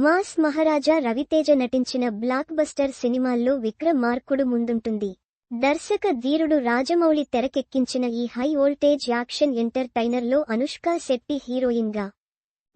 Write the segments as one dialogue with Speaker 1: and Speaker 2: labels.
Speaker 1: Mass మహారాజా రవితేజ నటించిన block buster సినిమాల్లో Vikram marked ముందుంటుంది. దర్శక ధీరుడు రాజమౌళి తెరకెక్కించిన ఈ హై వోల్టేజ్ యాక్షన్ ఎంటర్టైనర్లో అనుష్క శెట్టి హీరోయిన్గా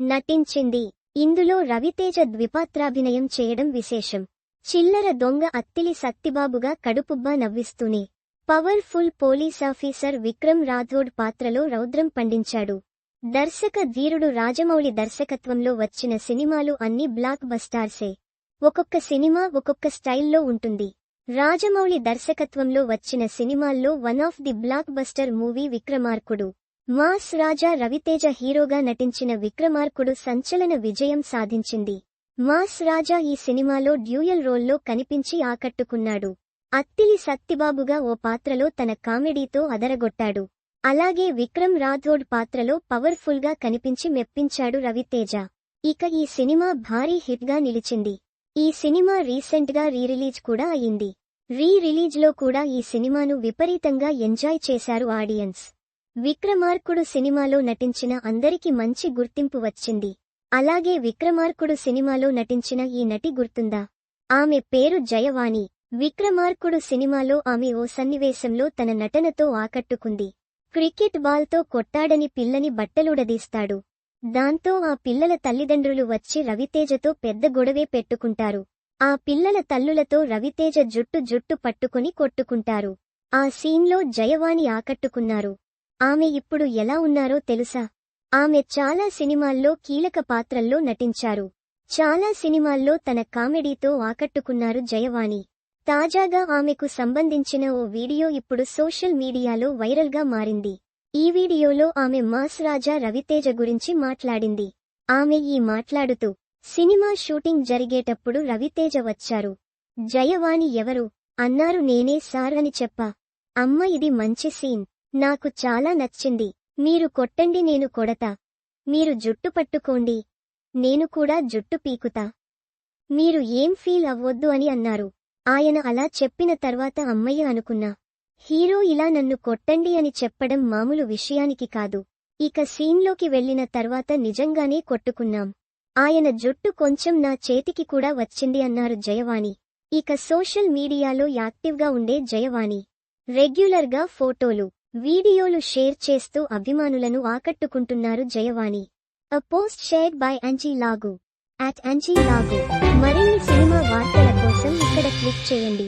Speaker 1: నటించింది. ఇందులో రవితేజ ద్విపాత్రాభినయం చేయడం విశేషం. చిల్లర దొంగ అత్తిలి సత్తిబాబుగా కడుపుబ్బా నవ్విస్తూనే. Powerful police officer Vikram Rathore పాత్రలో రౌద్రం పండించాడు. దర్శక ధీరుడు రాజమౌళి దర్శకత్వంలో వచ్చిన సినిమాలు అన్ని బ్లాక్ బస్టార్సే. ఒక్కొక్క సినిమా ఒక్కొక్క స్టైల్లో ఉంటుంది. రాజమౌళి దర్శకత్వంలో వచ్చిన సినిమాల్లో one of the blockbuster movie Vikramarkudu. Mass Raja Raviteja హీరోగా నటించిన విక్రమార్కుడు సంచలన విజయం సాధించింది. మాస్ రాజా ఈ సినిమాలో డ్యూయల్ రోల్లో కనిపించి ఆకట్టుకున్నాడు. అత్తిలి సత్తిబాబుగా ఓ పాత్రలో తన కామెడీతో అదరగొట్టాడు. అలాగే విక్రమ్ రాథోడ్ పాత్రలో పవర్ఫుల్గా కనిపించి మెప్పించాడు రవితేజ. ఇక ఈ సినిమా భారీ హిట్గా నిలిచింది. ఈ సినిమా రీసెంట్గా రీరిలీజ్ కూడా అయింది. రీ రిలీజ్లో కూడా ఈ సినిమాను విపరీతంగా ఎంజాయ్ చేశారు ఆడియన్స్. విక్రమార్కుడు సినిమాలో నటించిన అందరికి మంచి గుర్తింపు వచ్చింది. అలాగే విక్రమార్కుడు సినిమాలో నటించిన ఈ నటి గుర్తుందా? ఆమె పేరు జయవాణి. విక్రమార్కుడు సినిమాలో ఆమె ఓ సన్నివేశంలో తన నటనతో ఆకట్టుకుంది. క్రికెట్ బాల్తో కొట్టాడని పిల్లని బట్టలుడదీస్తాడు. దాంతో ఆ పిల్లల తల్లిదండ్రులు వచ్చి రవితేజతో పెద్ద గొడవే పెట్టుకుంటారు. ఆ పిల్లల తల్లులతో రవితేజ జుట్టు జుట్టు పట్టుకుని కొట్టుకుంటారు. ఆ సీన్లో జయవాణి ఆకట్టుకున్నారు. ఆమె ఇప్పుడు ఎలా ఉన్నారో తెలుసా? ఆమె చాలా సినిమాల్లో కీలక పాత్రల్లో నటించారు. చాలా సినిమాల్లో తన కామెడీతో ఆకట్టుకున్నారు జయవాణి. తాజాగా ఆమెకు సంబంధించిన ఓ వీడియో ఇప్పుడు సోషల్ మీడియాలో వైరల్గా మారింది. ఈ వీడియోలో ఆమె మాస్ రాజా రవితేజ గురించి మాట్లాడింది. ఆమె ఈ మాట్లాడుతూ సినిమా షూటింగ్ జరిగేటప్పుడు రవితేజ వచ్చారు. జయవాణి ఎవరు? అన్నారు నేనే సార్ అని చెప్పా. అమ్మ ఇది మంచి సీన్. నాకు చాలా నచ్చింది. మీరు కొట్టండి నేను కొడతా. మీరు జుట్టు పట్టుకోండి. నేను కూడా జుట్టు పీకుతా. మీరు ఏం ఫీల్ అవ్వొద్దు అని అన్నారు. ఆయన అలా చెప్పిన తర్వాత అమ్మయ్య అనుకున్నా హీరో ఇలా నన్ను కొట్టండి అని చెప్పడం మామూలు విషయానికి కాదు. ఇక సీన్లోకి వెళ్ళిన తర్వాత నిజంగానే కొట్టుకున్నాం. ఆయన జుట్టు కొంచెం నా చేతికి కూడా వచ్చింది అన్నారు జయవాణి. ఇక సోషల్ మీడియాలో యాక్టివ్గా ఉండే జయవాణి. రెగ్యులర్గా ఫోటోలు వీడియోలు షేర్ చేస్తూ అభిమానులను ఆకట్టుకుంటున్నారు Jayavani. A post shared by Anji లాగు. అట్ అంజీ లాగు మరిన్ని సినిమా వార్తల కోసం ఇక్కడ క్లిక్ చేయండి.